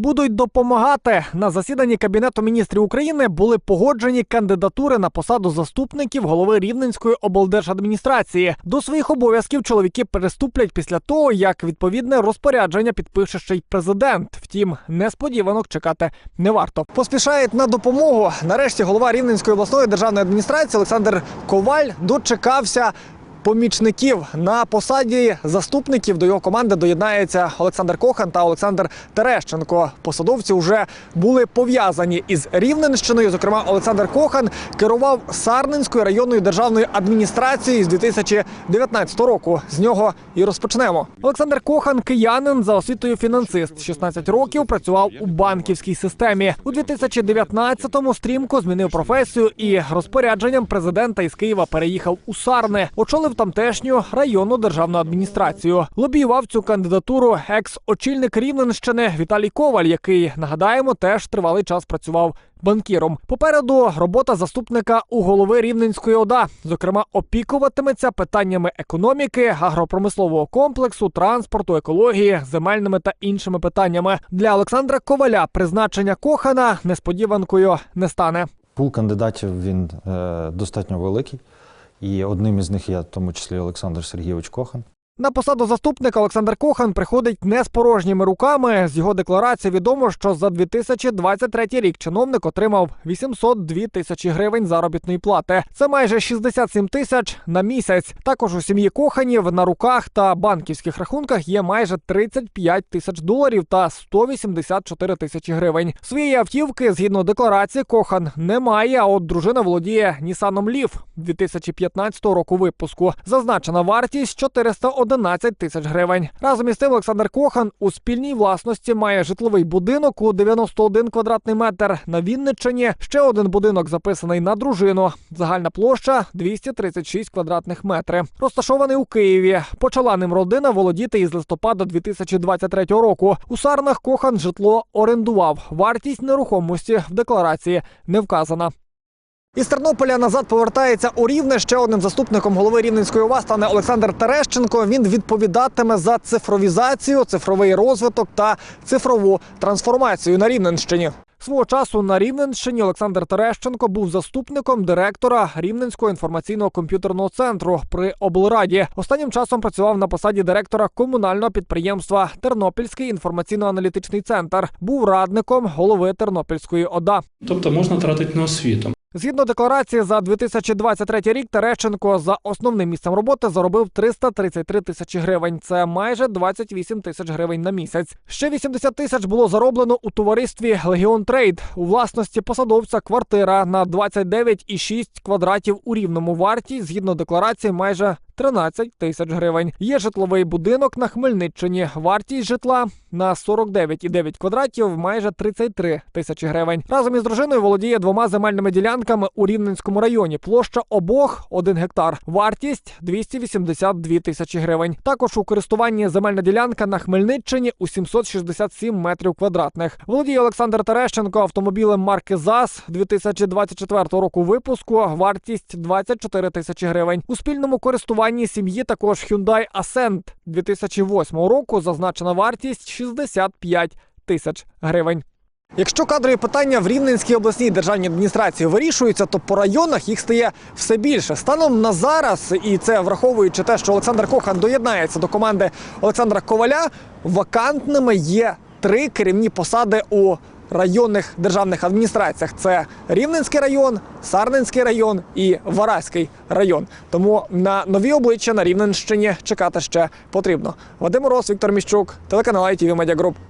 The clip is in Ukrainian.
будуть допомагати. На засіданні Кабінету міністрів України були погоджені кандидатури на посаду заступників голови Рівненської облдержадміністрації. До своїх обов'язків чоловіки переступлять після того, як відповідне розпорядження підпише ще й президент. Втім, несподіванок чекати не варто. Поспішають на допомогу. Нарешті голова Рівненської обласної державної адміністрації Олександр Коваль дочекався. Помічників на посаді заступників до його команди доєднається Олександр Кохан та Олександр Терещенко. Посадовці вже були пов'язані із Рівненщиною. Зокрема, Олександр Кохан керував Сарненською районною державною адміністрацією з 2019 року. З нього і розпочнемо. Олександр Кохан киянин за освітою фінансист. 16 років працював у банківській системі. У 2019-му стрімко змінив професію і розпорядженням президента із Києва переїхав у Сарни. Очолив тамтешню районну державну адміністрацію. Лобіював цю кандидатуру екс-очільник Рівненщини Віталій Коваль, який нагадаємо теж тривалий час працював. Банкіром попереду робота заступника у голови Рівненської ОДА, зокрема, опікуватиметься питаннями економіки, агропромислового комплексу, транспорту, екології, земельними та іншими питаннями. Для Олександра Коваля призначення Кохана несподіванкою не стане. Пул кандидатів він е, достатньо великий, і одним із них є в тому числі Олександр Сергійович Кохан. На посаду заступника Олександр Кохан приходить не з порожніми руками. З його декларації відомо, що за 2023 рік чиновник отримав 802 тисячі гривень заробітної плати. Це майже 67 тисяч на місяць. Також у сім'ї Коханів на руках та банківських рахунках є майже 35 тисяч доларів та 184 тисячі гривень. Своєї автівки згідно декларації Кохан не має. А от дружина володіє Нісаном Лів 2015 року випуску. Зазначена вартість 411 тисяч гривень. Разом із тим Олександр Кохан у спільній власності має житловий будинок у 91 квадратний метр на Вінниччині. Ще один будинок записаний на дружину. Загальна площа 236 квадратних метрів. Розташований у Києві. Почала ним родина володіти із листопада 2023 року. У Сарнах Кохан житло орендував. Вартість нерухомості в декларації не вказана. Із Тернополя назад повертається у Рівне. Ще одним заступником голови Рівненської ОВА стане Олександр Терещенко. Він відповідатиме за цифровізацію, цифровий розвиток та цифрову трансформацію на Рівненщині. Свого часу на Рівненщині Олександр Терещенко був заступником директора Рівненського інформаційного комп'ютерного центру при облраді. Останнім часом працював на посаді директора комунального підприємства Тернопільський інформаційно-аналітичний центр. Був радником голови Тернопільської ОДА. Тобто можна тратити на освіту. Згідно декларації, за 2023 рік Терещенко за основним місцем роботи заробив 333 тисячі гривень. Це майже 28 тисяч гривень на місяць. Ще 80 тисяч було зароблено у товаристві Легіон Трейд. У власності посадовця квартира на 29,6 квадратів у рівному варті. Згідно декларації, майже 13 тисяч гривень. Є житловий будинок на Хмельниччині. Вартість житла на 49,9 квадратів, майже 33 тисячі гривень. Разом із дружиною володіє двома земельними ділянками у Рівненському районі. Площа обох 1 гектар. Вартість 282 тисячі гривень. Також у користуванні земельна ділянка на Хмельниччині у 767 метрів квадратних. Володіє Олександр Терещенко автомобілем марки ЗАЗ 2024 року випуску. Вартість 24 тисячі гривень. У спільному користуванні сім'ї також Hyundai Ascent 2008 року. Зазначена вартість 65 тисяч гривень. Якщо кадрові питання в Рівненській обласній державній адміністрації вирішуються, то по районах їх стає все більше. Станом на зараз, і це враховуючи те, що Олександр Кохан доєднається до команди Олександра Коваля, вакантними є три керівні посади у районних державних адміністраціях: це Рівненський район, Сарненський район і Вараський район. Тому на нові обличчя на Рівненщині чекати ще потрібно. Вадим Мороз, Віктор Міщук, телеканал ITV Media Group.